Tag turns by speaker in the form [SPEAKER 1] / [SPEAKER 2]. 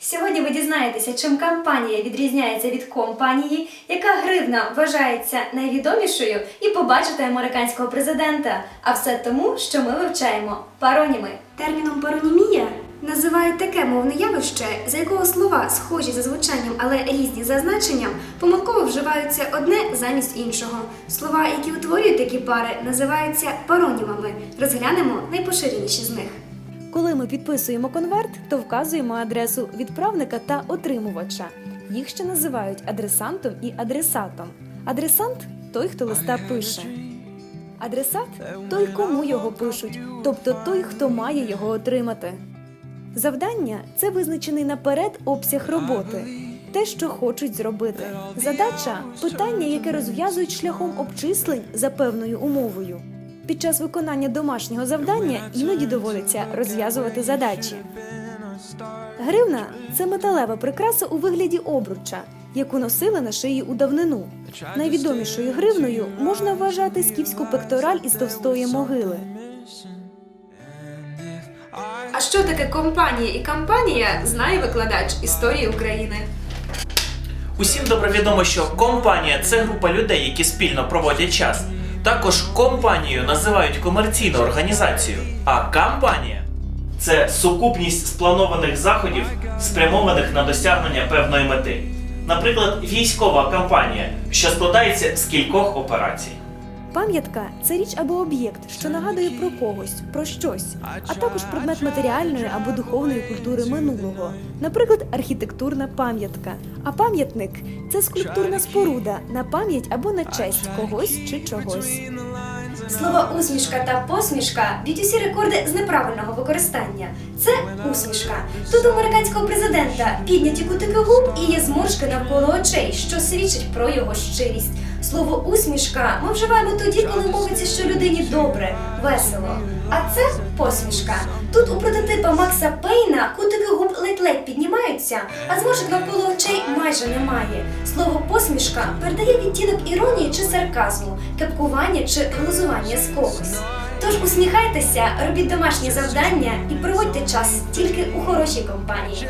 [SPEAKER 1] Сьогодні ви дізнаєтеся, чим кампанія відрізняється від компанії, яка гривна вважається найвідомішою, і побачите американського президента. А все тому, що ми вивчаємо пароніми. Терміном паронімія називають таке мовне явище, за якого слова схожі за звучанням, але різні за значенням, помилково вживаються одне замість іншого. Слова, які утворюють такі пари, називаються паронімами. Розглянемо найпоширеніші з них.
[SPEAKER 2] Коли ми підписуємо конверт, то вказуємо адресу відправника та отримувача. Їх ще називають адресантом і адресатом. Адресант той, хто листа пише. Адресат той, кому його пишуть, тобто той, хто має його отримати. Завдання це визначений наперед обсяг роботи, те, що хочуть зробити. Задача питання, яке розв'язують шляхом обчислень за певною умовою. Під час виконання домашнього завдання іноді доводиться розв'язувати задачі. Гривна це металева прикраса у вигляді обруча, яку носили на шиї у давнину. Найвідомішою гривною можна вважати скіфську пектораль із товстої могили.
[SPEAKER 1] А що таке компанія і кампанія, знає викладач історії України.
[SPEAKER 3] Усім добре відомо, що компанія це група людей, які спільно проводять час. Також компанією називають комерційну організацію, а кампанія це сукупність спланованих заходів, спрямованих на досягнення певної мети. Наприклад, військова кампанія, що складається з кількох операцій.
[SPEAKER 2] Пам'ятка це річ або об'єкт, що нагадує про когось, про щось, а також предмет матеріальної або духовної культури минулого, наприклад, архітектурна пам'ятка. А пам'ятник це скульптурна споруда на пам'ять або на честь когось чи чогось.
[SPEAKER 1] Слова усмішка та посмішка б'ють усі рекорди з неправильного використання. Це усмішка. Тут американського президента підняті кутики губ і є зморшки навколо очей, що свідчить про його щирість. Слово усмішка ми вживаємо тоді, коли мовиться, що людині добре, весело. А це посмішка. Тут у прототипа Макса Пейна кутики губ ледь-ледь піднімаються, а зморшок навколо очей майже немає. Слово посмішка передає відтінок іронії чи сарказму, кепкування чи глузування з когось. Тож усміхайтеся, робіть домашні завдання і проводьте час тільки у хорошій компанії.